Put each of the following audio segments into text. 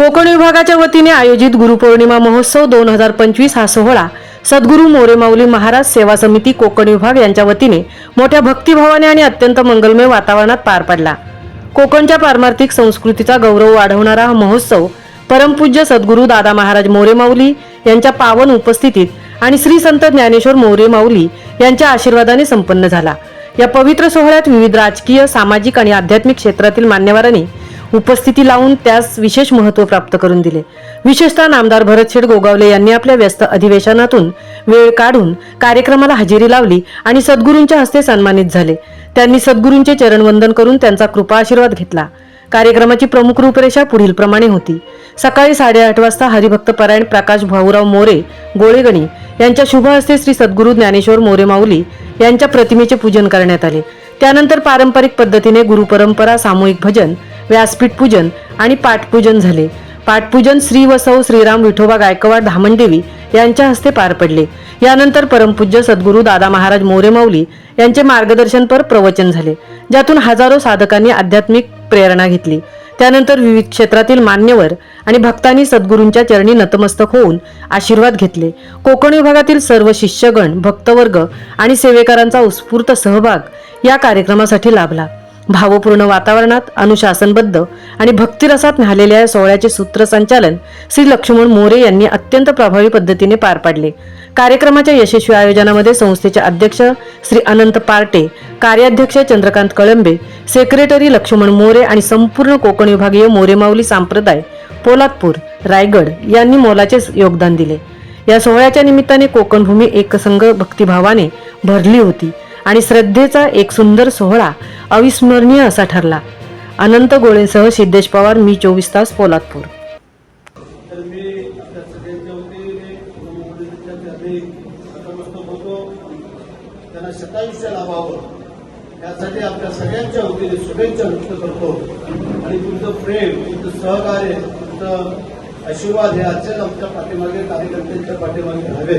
कोकण विभागाच्या वतीने आयोजित गुरुपौर्णिमा महोत्सव दोन हजार पंचवीस हा सोहळा सद्गुरू मोरेमाऊली महाराज सेवा समिती कोकण विभाग यांच्या वतीने मोठ्या भक्तिभावाने आणि अत्यंत मंगलमय वातावरणात पार पडला. कोकणच्या पारमार्थिक संस्कृतीचा गौरव वाढवणारा हा महोत्सव परमपूज्य सद्गुरू दादा महाराज मोरेमाऊली यांच्या पावन उपस्थितीत आणि श्री संत ज्ञानेश्वर मोरे माऊली यांच्या आशीर्वादाने संपन्न झाला. या पवित्र सोहळ्यात विविध राजकीय सामाजिक आणि आध्यात्मिक क्षेत्रातील मान्यवरांनी उपस्थिती लावून त्यास विशेष महत्त्व प्राप्त करून दिले. विशेषतः नामदार भरतशेठ गोगावले यांनी आपल्या व्यस्त अधिवेशनातून वेळ काढून कार्यक्रमाला हजेरी लावली आणि सद्गुरूंच्या हस्ते सन्मानित झाले. त्यांनी सद्गुरूंचे चरणवंदन करून त्यांचा कृपा आशीर्वाद घेतला. कार्यक्रमाची प्रमुख रूपरेषा पुढील प्रमाणे होती. सकाळी साडेआठ वाजता हरिभक्त परायण प्रकाश भाऊराव मोरे गोळेगणी यांच्या शुभ हस्ते श्री सद्गुरू ज्ञानेश्वर मोरे माऊली यांच्या प्रतिमेचे पूजन करण्यात आले. त्यानंतर पारंपरिक पद्धतीने गुरुपरंपरा सामूहिक भजन व्यासपीठ पूजन आणि पाठपूजन झाले. पाठपूजन श्री व सौ श्रीराम विठोबा गायकवाड धामणदेवी यांच्या हस्ते पार पडले. यानंतर परमपूज्य सद्गुरू दादा महाराज मोरे माऊली यांचे मार्गदर्शनपर प्रवचन झाले ज्यातून हजारो साधकांनी आध्यात्मिक प्रेरणा घेतली. त्यानंतर विविध क्षेत्रातील मान्यवर आणि भक्तांनी सद्गुरूंच्या चरणी नतमस्तक होऊन आशीर्वाद घेतले. कोकण विभागातील सर्व शिष्यगण भक्तवर्ग आणि सेवेकरांचा उत्स्फूर्त सहभाग या कार्यक्रमासाठी लाभला. भावपूर्ण वातावरणात अनुशासनबद्ध आणि भक्तिरसात न्हालेल्या या सोहळ्याचे सूत्रसंचालन श्री लक्ष्मण मोरे यांनी अत्यंत प्रभावी पद्धतीने पार पाडले. कार्यक्रमाच्या यशस्वी आयोजनामध्ये संस्थेचे अध्यक्ष श्री अनंत पार्टे कार्याध्यक्ष चंद्रकांत कळंबे सेक्रेटरी लक्ष्मण मोरे आणि संपूर्ण कोकण विभागीय मोरेमाऊली संप्रदाय पोलादपूर रायगड यांनी मोलाचे योगदान दिले. या सोहळ्याच्या निमित्ताने कोकणभूमी एकसंघ भक्तिभावाने भरली होती. आणि श्रद्धेचा एक सुंदर सोहळा अविस्मरणीय असा ठरला. अनंत गोळेसह सिद्धेश पवार मी चोवीस तास पोलादपूर. तर आपल्या सगळ्यांच्या वतीने त्यांना शतायुष्य लाभावं यासाठी आपल्या सगळ्यांच्या वतीने शुभेच्छा व्यक्त करतो. आणि तुमचं प्रेम तुमचं सहकार्य तुमचं आशीर्वाद हे आजच्याच आमच्या पाठीमागे कार्यकर्त्यांच्या पाठीमागे हवे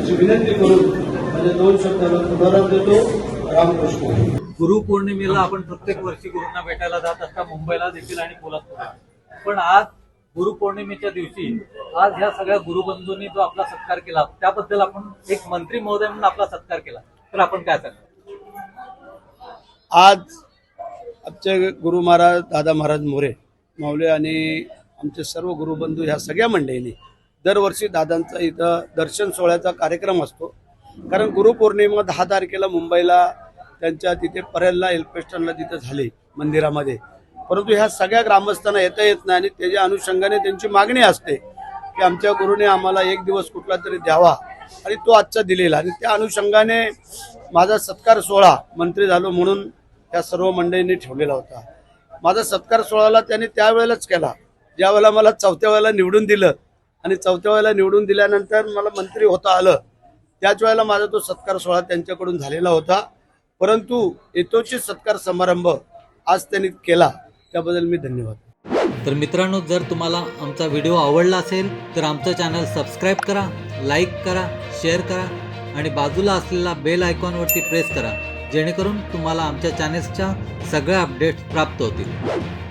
अशी विनंती करून माझे दोन पुनराव देतो रामकृष्ण. गुरुपौर्णिमेला आपण प्रत्येक वर्षी गुरुंना भेटायला जात असता मुंबईला देखील आणि कोल्हापूरला. पण आज गुरुपौर्णिमेच्या दिवशी आज ह्या सगळ्या गुरुबंधूंनी जो आपला सत्कार केला त्याबद्दल आपण एक मंत्री महोदय म्हणून आपला सत्कार केला. तर आपण काय सांगा आज आमचे गुरु महाराज दादा महाराज मोरे माऊले आणि आमचे सर्व गुरुबंधू ह्या सगळ्या मंडळींनी दरवर्षी दादांचा इथं दर्शन सोहळ्याचा कार्यक्रम असतो. कारण गुरुपौर्णिमा दहा तारखेला मुंबईला त्यांच्या तिथे परेलला एल्पेस्टनला तिथे झाली मंदिरामध्ये. परंतु ह्या सगळ्या ग्रामस्थांना येता येत नाही आणि त्याच्या अनुषंगाने त्यांची मागणी असते की आमच्या गुरुने आम्हाला एक दिवस कुठला तरी द्यावा. आणि तो आजचा दिलेला आणि त्या अनुषंगाने माझा सत्कार सोहळा मंत्री झालो म्हणून त्या सर्व मंडळींनी ठेवलेला होता. माझा सत्कार सोहळाला त्यांनी त्यावेळेलाच केला. ज्यावेळेला मला चौथ्या वेळेला निवडून दिलं आणि चौथ्या वेळेला निवडून दिल्यानंतर मला मंत्री होता आलं. त्याच वेळेला माझा तो सत्कार सोहळा त्यांच्याकडून झालेला होता. परंतु यथोचित सत्कार समारंभ आज त्यांनी केला त्याबद्दल मी धन्यवाद. तर मित्रांनो जर तुम्हाला आमचा व्हिडिओ आवडला असेल तर आमचं चॅनल सबस्क्राईब करा लाईक करा शेअर करा आणि बाजूला असलेला बेल आयकॉनवरती प्रेस करा जेणेकरून तुम्हाला आमच्या चॅनेल्सच्या सगळ्या अपडेट्स प्राप्त होतील.